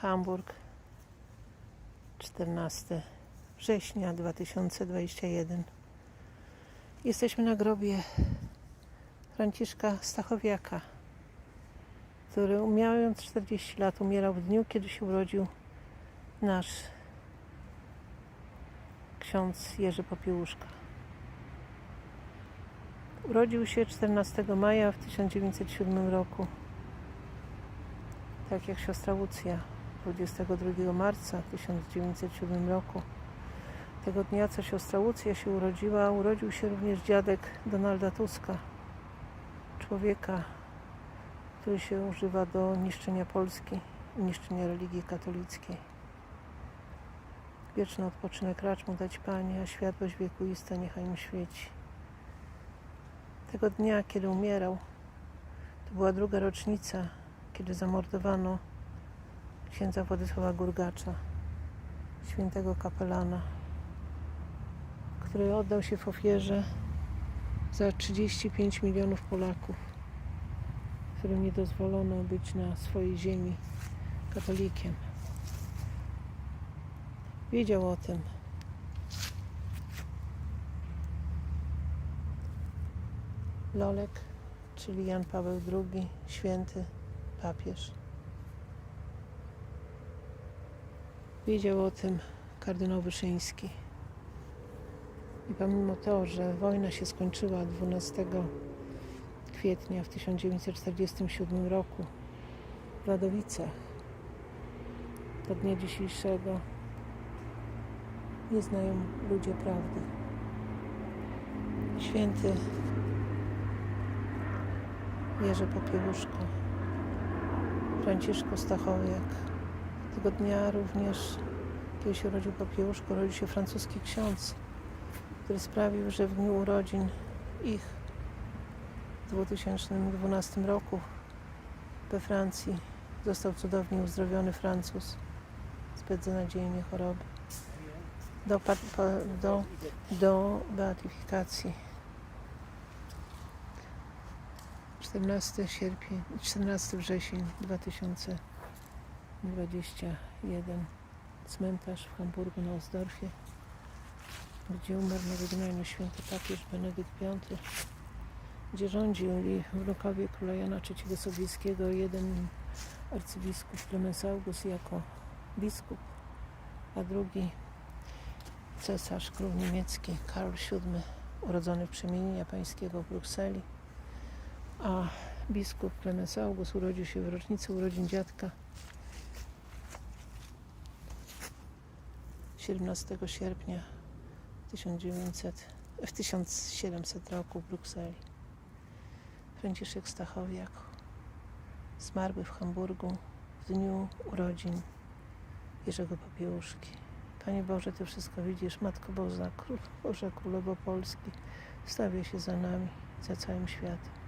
Hamburg, 14 września 2021. Jesteśmy na grobie Franciszka Stachowiaka, który mając 40 lat umierał w dniu, kiedy się urodził nasz ksiądz Jerzy Popiełuszka. Urodził się 14 maja w 1907 roku, tak jak siostra Łucja 22 marca 1907 roku. Tego dnia, co siostra Łucja się urodziła, urodził się również dziadek Donalda Tuska, człowieka, który się używa do niszczenia Polski i niszczenia religii katolickiej. Wieczny odpoczynek racz mu dać Panie, a światłość wiekuista niechaj mu świeci. Tego dnia, kiedy umierał, to była druga rocznica, kiedy zamordowano księdza Władysława Gurgacza, świętego kapelana, który oddał się w ofierze za 35 milionów Polaków, którym nie dozwolono być na swojej ziemi katolikiem. Wiedział o tym. Lolek, czyli Jan Paweł II, święty papież. Wiedział o tym kardynał Wyszyński. I pomimo to, że wojna się skończyła 12 kwietnia w 1947 roku w Wadowicach, do dnia dzisiejszego nie znają ludzie prawdy. Święty Jerzy Popiełuszko, Franciszko Stachowiak. Tego dnia również, kiedy się urodził Popiełuszko, urodził się francuski ksiądz, który sprawił, że w dniu urodzin ich w 2012 roku we Francji został cudownie uzdrowiony Francuz z beznadziejnej choroby do, do, do beatyfikacji. 14 sierpień, 14 wrzesień 2021 cmentarz w Hamburgu na Osdorfie, gdzie umarł na wygnaniu święty papież Benedykt V, gdzie rządzili wnukowie króla Jana III Sobieskiego, jeden arcybiskup Klemens August jako biskup, a drugi cesarz, król niemiecki Karol VII, urodzony w przemienienia pańskiego w Brukseli, a biskup Klemens August urodził się w rocznicy urodzin dziadka 17 sierpnia 1900, w 1700 roku w Brukseli. Franciszek Stachowiak zmarły w Hamburgu w dniu urodzin Jerzego Popiełuszki. Panie Boże, Ty wszystko widzisz. Matko Boża, Król, Boża Królowo Polski, stawia się za nami, za całym światem.